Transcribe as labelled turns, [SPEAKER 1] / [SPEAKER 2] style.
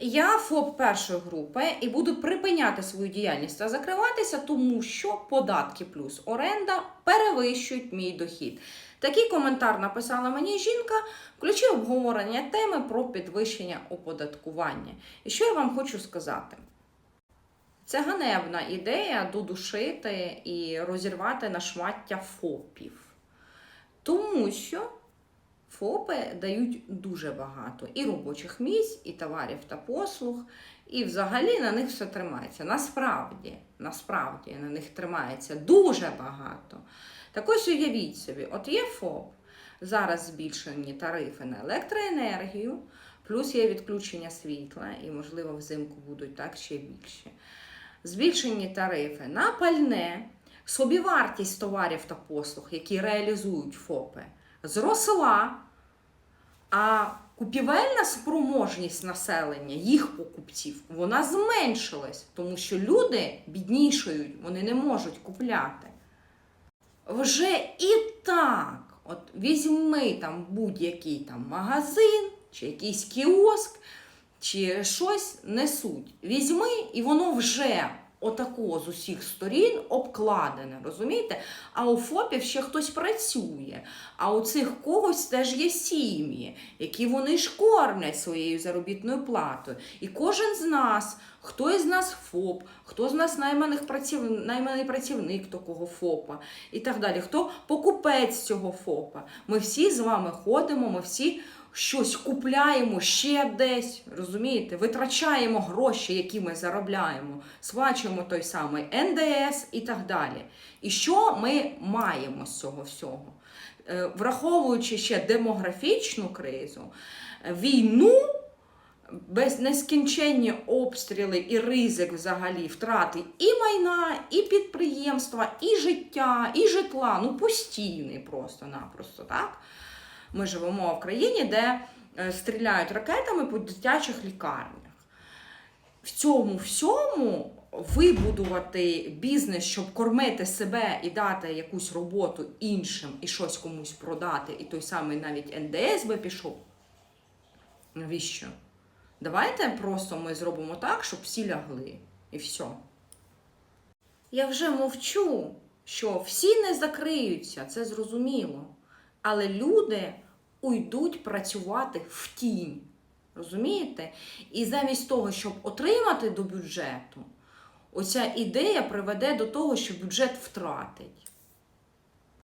[SPEAKER 1] Я ФОП першої групи і буду припиняти свою діяльність та закриватися, тому що податки плюс оренда перевищують мій дохід. Такий коментар написала мені жінка ключі обговорення теми про підвищення оподаткування. І що я вам хочу сказати? Це ганебна ідея додушити і розірвати на шмаття ФОПів. Тому що ФОПи дають дуже багато і робочих місць, і товарів та послуг, і взагалі на них все тримається. Насправді, насправді на них тримається дуже багато. Так ось уявіть собі, от є ФОП, зараз збільшені тарифи на електроенергію, плюс є відключення світла, і, можливо, взимку будуть так ще більше. Збільшені тарифи на пальне, собівартість товарів та послуг, які реалізують ФОПи, зросла, а купівельна спроможність населення, їх покупців, вона зменшилась, тому що люди біднішають, вони не можуть купляти. Вже і так, от візьми там будь-який там магазин, чи якийсь кіоск, чи щось несуть. Візьми, і воно вже отако з усіх сторін обкладене, розумієте? А у ФОПів ще хтось працює, а у цих когось теж є сім'ї, які вони ж кормлять своєю заробітною платою. І кожен з нас, хто із нас ФОП, хто з нас найманих праців... найманий працівник такого ФОПа і так далі, хто покупець цього ФОПа. Ми всі з вами ходимо, ми всі щось купляємо ще десь, розумієте, витрачаємо гроші, які ми заробляємо, сплачуємо той самий НДС і так далі. І що ми маємо з цього всього? Е, Враховуючи ще демографічну кризу, війну, без нескінченні обстріли і ризик взагалі втрати і майна, і підприємства, і життя, і житла, ну постійний просто-напросто, так? Ми живемо в країні, де е, стріляють ракетами по дитячих лікарнях. В цьому всьому вибудувати бізнес, щоб кормити себе і дати якусь роботу іншим і щось комусь продати, і той самий навіть НДС би пішов. Навіщо? Давайте просто ми зробимо так, щоб всі лягли. І все. Я вже мовчу, що всі не закриються, це зрозуміло. Але люди уйдуть працювати в тінь. Розумієте? І замість того, щоб отримати до бюджету, оця ідея приведе до того, що бюджет втратить.